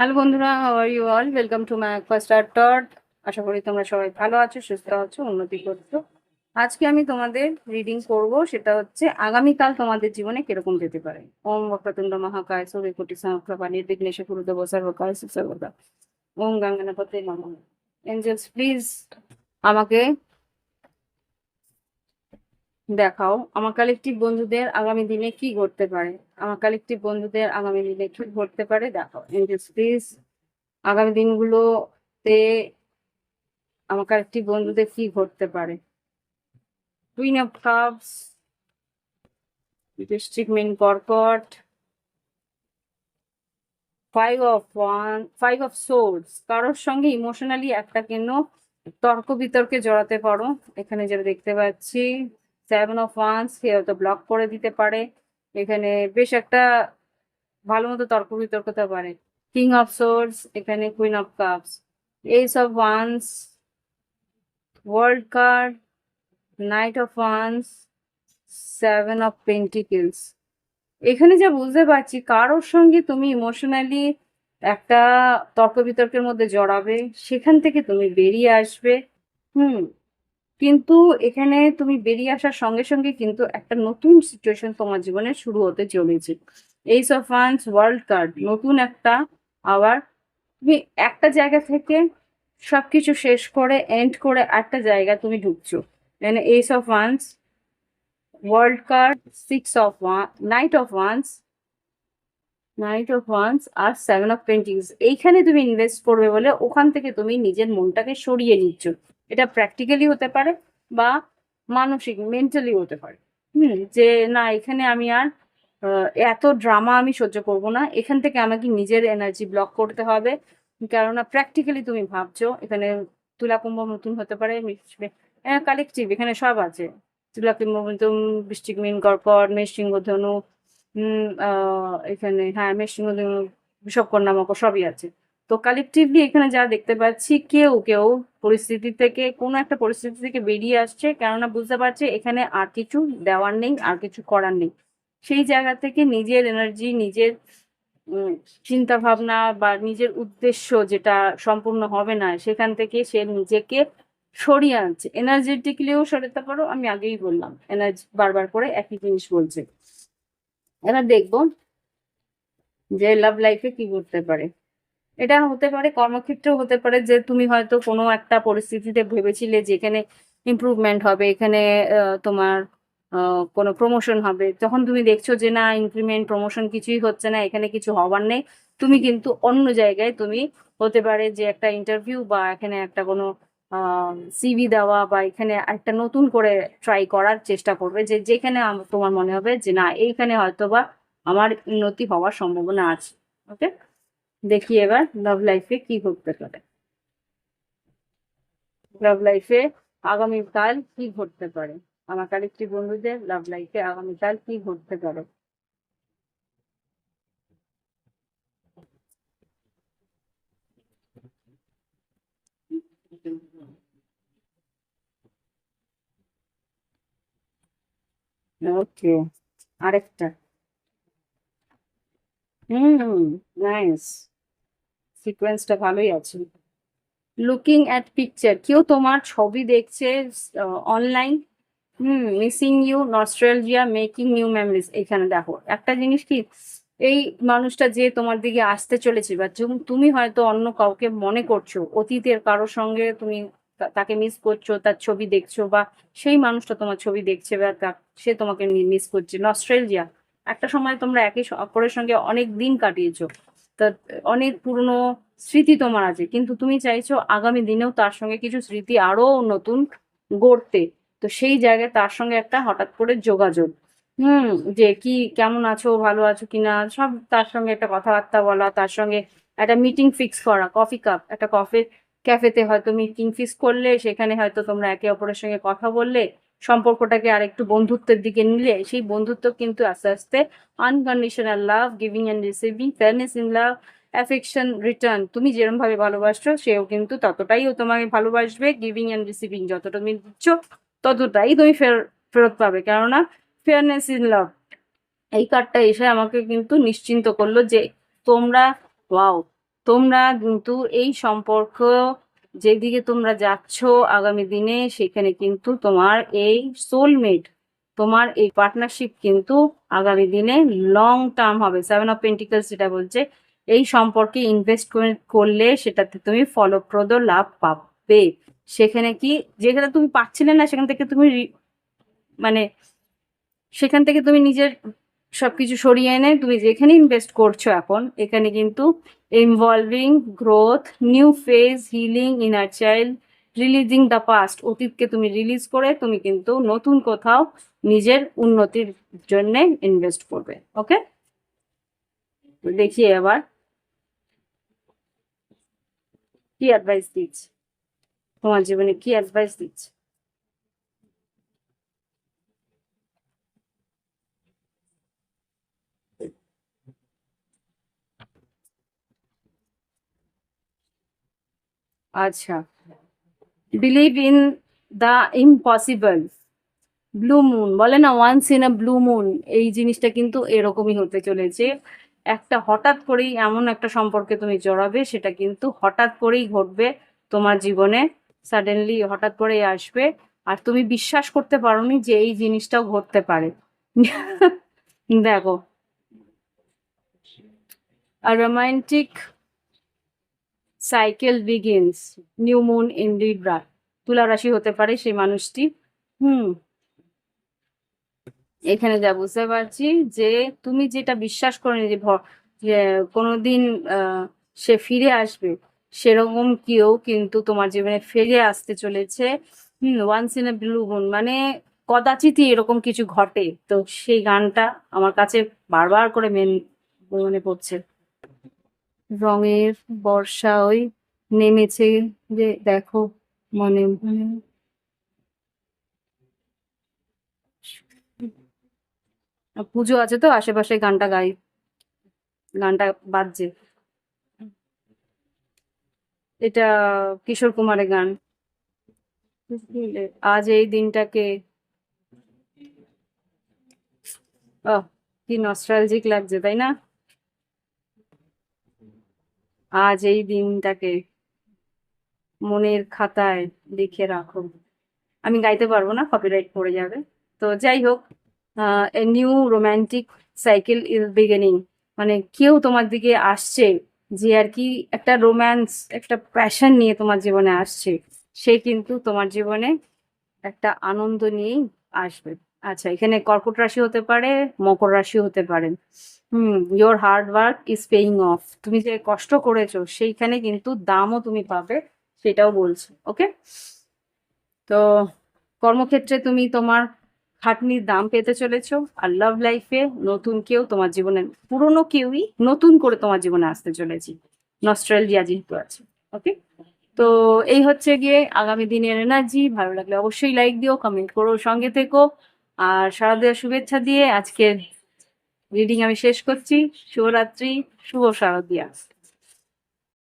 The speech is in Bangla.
হ্যালো বন্ধুরা how are you all welcome to my first art টট আশা করি তোমরা সবাই ভালো আছো, সুস্থ আছো, উন্নতি করছ। আজকে আমি তোমাদের রিডিং করব, সেটা হচ্ছে আগামীকাল তোমাদের জীবনে কীরকম যেতে পারে। ওম বক্রতুণ্ড মহাকায় সূর্য কোটি সংখ্যা নির্বিঘ্নেশ গুরুদেব সর্বকায় সর্বদা ওম গঙ্গনাপতে নম। এঞ্জেলস প্লিজ আমাকে দেখাও, আমার কালেকটিভ বন্ধুদের আগামী দিনে কি ঘটতে পারে? আমার কালেকটিভ বন্ধুদের আগামী দিনে কি ঘটতে পারে? দেখাও। প্লিজ আগামী দিনগুলোতে আমার কালেকটিভ বন্ধুদের কি ঘটতে পারে? কুইন অফ কাপস ডিস্ট্রিক্ট মেন কর্কট ফাইভ অফ ওয়ান ফাইভ অফ সোর্স কারোর সঙ্গে ইমোশনালি একটা কেন তর্ক বিতর্কে জড়াতে পারো? এখানে যেটা দেখতে পাচ্ছি সেভেন অফ ওয়ান্স সে হয়তো ব্লক করে দিতে পারে। এখানে বেশ একটা ভালো মতো তর্ক বিতর্ক হতে পারে কিং অফ সোর্স এখানে queen of cups ace of wands world card knight of wands seven of pentacles এখানে যা বুঝতে পারছি, কারোর সঙ্গে তুমি ইমোশনালি একটা তর্ক বিতর্কের মধ্যে জড়াবে, সেখান থেকে তুমি বেরিয়ে আসবে। হুম। কিন্তু এখানে তুমি বেরিয়ে আসার সঙ্গে সঙ্গে কিন্তু একটা নতুন সিচুয়েশন তোমার জীবনে শুরু হতে চলেছে। এইস অফ ওয়ার্ল্ড কার্ড নতুন একটা আবার তুমি একটা জায়গা থেকে সবকিছু শেষ করে এন্ড করে একটা জায়গা তুমি ঢুকছো। মানে ace of wands world card six of one knight of wands knight of wands R seven of paintings এইখানে তুমি ইনভেস্ট করবে বলে ওখান থেকে তুমি নিজের মনটাকে সরিয়ে নিচ্ছ। এটা প্র্যাকটিক্যালি হতে পারে বা মানসিক মেন্টালি হতে পারে। হুম যে না এখানে আমি আর এত ড্রামা আমি সহ্য করব না। এখান থেকে আমাকে নিজের এনার্জি ব্লক করতে হবে। কেননা প্র্যাকটিক্যালি তুমি ভাবছ এখানে তুলাকুম্ভ নতুন হতে পারে কালেকটিভ এখানে সব আছে। তুলাকুম্ভ নতুন বৃষ্টিক মিন কর্কট মেষিংহ ধনু আহ, এখানে হ্যাঁ মেষিংহ ধনু বিষবকন্যা মকর সবই আছে। তো কালেকটিভলি এখানে যা দেখতে পাচ্ছি, কেউ কেউ পরিস্থিতি থেকে, কোনো একটা পরিস্থিতি থেকে বেরিয়ে আসছে, কেননা বুঝতে পারছে এখানে আর কিছু দেওয়ার নেই, আর কিছু করার নেই। সেই জায়গা থেকে নিজের এনার্জি নিজের চিন্তা ভাবনা বা নিজের উদ্দেশ্য যেটা সম্পূর্ণ হবে না, সেখান থেকে সে নিজেকে সরিয়ে আনছে। এনার্জেটিকলিও সরাতে পারো, আমি আগেই বললাম এনার্জি বারবার করে একই জিনিস বলছে। এবার দেখব যে লাভ লাইফে কি করতে পারে। এটা হতে পারে, কর্মক্ষেত্রেও হতে পারে যে তুমি হয়তো কোনো একটা পরিস্থিতিতে ভেবেছিলে যেখানে ইমপ্রুভমেন্ট হবে, এখানে তোমার কোনো প্রমোশন হবে। যখন তুমি দেখছ যে না ইনক্রিমেন্ট প্রমোশন কিছুই হচ্ছে না, এখানে কিছু হবার নেই, তুমি কিন্তু অন্য জায়গায় তুমি হতে পারে যে একটা ইন্টারভিউ বা এখানে একটা কোনো সিভি দেওয়া বা এখানে একটা নতুন করে ট্রাই করার চেষ্টা করবে যে যেখানে তোমার মনে হবে যে না, এইখানে হয়তো বা আমার উন্নতি হওয়ার সম্ভাবনা আছে। ওকে দেখি এবার লাভ লাইফে কি ঘটতে পারে লাভ লাইফে আগামীকাল কি ঘটতে পারে আমার কালেক্টিভ বন্ধুদের লাভ লাইফে আগামীকাল কি ঘটতে পারে ওকে আরেকটা হুম নাইস সিকোয়েন্সটা ভালোই আছে। লুকিং অ্যাট পিকচার কেউ তোমার ছবি দেখছে online hmm missing you nostalgia making new memories এখানে দেখো, একটা জিনিস কি, এই মানুষটা যে তোমার দিকে আসতে চলেছে, বা তুমি হয়তো অন্য কাউকে মনে করছ, অতীতের কারোর সঙ্গে তুমি তাকে মিস করছ, তার ছবি দেখছ, বা সেই মানুষটা তোমার ছবি দেখছে, বা সে তোমাকে মিস করছে নস্ট্রেলজিয়া একটা সময় তোমরা একই অপরের সঙ্গে অনেক দিন কাটিয়েছো। তা অনেক পুরনো স্মৃতি তোমার আছে। কিন্তু তুমি চাইছো আগামী দিনেও তার সঙ্গে কিছু স্মৃতি আরও নতুন গড়তে। তো সেই জায়গায় তার সঙ্গে একটা হঠাৎ করে যোগাযোগ। হুম, যে কি, কেমন আছো, ভালো আছো কিনা সব তার সঙ্গে একটা কথাবার্তা বলা, তার সঙ্গে একটা মিটিং ফিক্স করা কফি কাপ একটা কফি ক্যাফেতে হয়তো মিটিং ফিক্স করলে, সেখানে হয়তো তোমরা একে অপরের সঙ্গে কথা বললে সম্পর্কটাকে আর একটু বন্ধুত্বের দিকে নিলে, সেই বন্ধুত্ব কিন্তু আস্তে আস্তে unconditional love giving and receiving fairness in love affection return তুমি যেরকম ভাবে ভালোবাসছো, সেও কিন্তু ততটাই ও তোমাকে ভালোবাসবে গিভিং অ্যান্ড রিসিভিং যতটা তুমি দিচ্ছ, ততটাই তুমি ফের, ফেরত পাবে। কেননা ফেয়ারনেস ইন লাভ এই কার্ডটা এসে আমাকে কিন্তু নিশ্চিন্ত করল যে তোমরা ওয়াও তোমরা কিন্তু এই সম্পর্ক যেদিকে তোমরা যাচ্ছ আগামী দিনে, সেখানে কিন্তু তোমার এই সোলমেট তোমার এই পার্টনারশিপ কিন্তু আগামী দিনে লং টার্ম হবে। সেভেন অফ পেন্টিকলস যেটা বলছে, এই সম্পর্কে ইনভেস্ট করলে সেটাতে তুমি ফলপ্রদ লাভ পাবে। সেখানে কি, যেখানে তুমি পাচ্ছিলে না, সেখান থেকে তুমি মানে সেখান থেকে তুমি নিজের সবকিছু সরিয়ে এনে তুমি যেখানে ইনভেস্ট করছ এখন, এখানে কিন্তু involving growth new phase healing in inner child releasing the past অতীতকে তুমি রিলিজ করে তুমি কিন্তু নতুন কোথাও নিজের উন্নতির জন্য ইনভেস্ট করবে ওকে দেখি এবার। কি অ্যাডভাইস দিচ্ছে? তোমার জীবনে কি অ্যাডভাইস দিচ্ছে? আচ্ছা। Believe in the impossible blue moon বলে না once in a blue moon এই জিনিসটা কিন্তু এরকমই হতে চলেছে। একটা হঠাৎ করেই এমন একটা সম্পর্কে তুমি জড়াবে, সেটা কিন্তু হঠাৎ করেই ঘটবে তোমার জীবনে। সাডেনলি হঠাৎ করেই আসবে, আর তুমি বিশ্বাস করতে পারোনি যে এই জিনিসটাও ঘটতে পারে। দেখো। আর romantic cycle begins new moon in Libra তুলা রাশি হতে পারে সেই মানুষটি। হুম। এখানে যা বুঝতে পারছি যে তুমি যেটা বিশ্বাস করনি যে কোনোদিন সে ফিরে আসবে, সেরকম কেউ কিন্তু তোমার জীবনে ফিরে আসতে চলেছে। হুম once in a blue moon মানে কদাচিতই এরকম কিছু ঘটে। তো সেই গানটা আমার কাছে বারবার করে মেন মনে পড়ছে। রঙের বর্ষা ওই নেমেছে যে দেখো মনে পুজো আছে তো, আশেপাশে গানটা গাই। গানটা বাজছে। এটা কিশোর কুমারের গান। আজ এই দিনটাকে কি নস্ট্রালজিক লাগছে, তাই না? আজ এই দিনটাকে মনের খাতায় লিখে রাখো। আমি গাইতে পারব না কপিরাইট পড়ে যাবে। তো যাই হোক a new romantic cycle is beginning মানে কেউ তোমার দিকে আসছে যে আর কি একটা রোম্যান্স একটা প্যাশন নিয়ে তোমার জীবনে আসছে, সে কিন্তু তোমার জীবনে একটা আনন্দ নিয়েই আসবে। আচ্ছা এখানে কর্কট রাশি হতে পারে, মকর রাশি হতে পারে। হুম your hard work is paying off তুমি যে কষ্ট করেছ, সেইখানে কিন্তু দামও তুমি পাবে, সেটাও বলছে ওকে তো কর্মক্ষেত্রে তুমি তোমার খাটনির দাম পেতে চলেছো, আর লাভ লাইফে নতুন কেউ তোমার জীবনে, পুরনো কেউই নতুন করে তোমার জীবনে আসতে চলেছি। নস্ট্রালজিয়া যেহেতু আছে ওকে তো এই হচ্ছে গিয়ে আগামী দিনের এনার্জি ভালো লাগলে অবশ্যই লাইক দিও কমেন্ট করো, সঙ্গে থেকো। আর শারদীয় শুভেচ্ছা দিয়ে আজকের রিডিং আমি শেষ করছি। শুভরাত্রি শুভ শারদিয়া।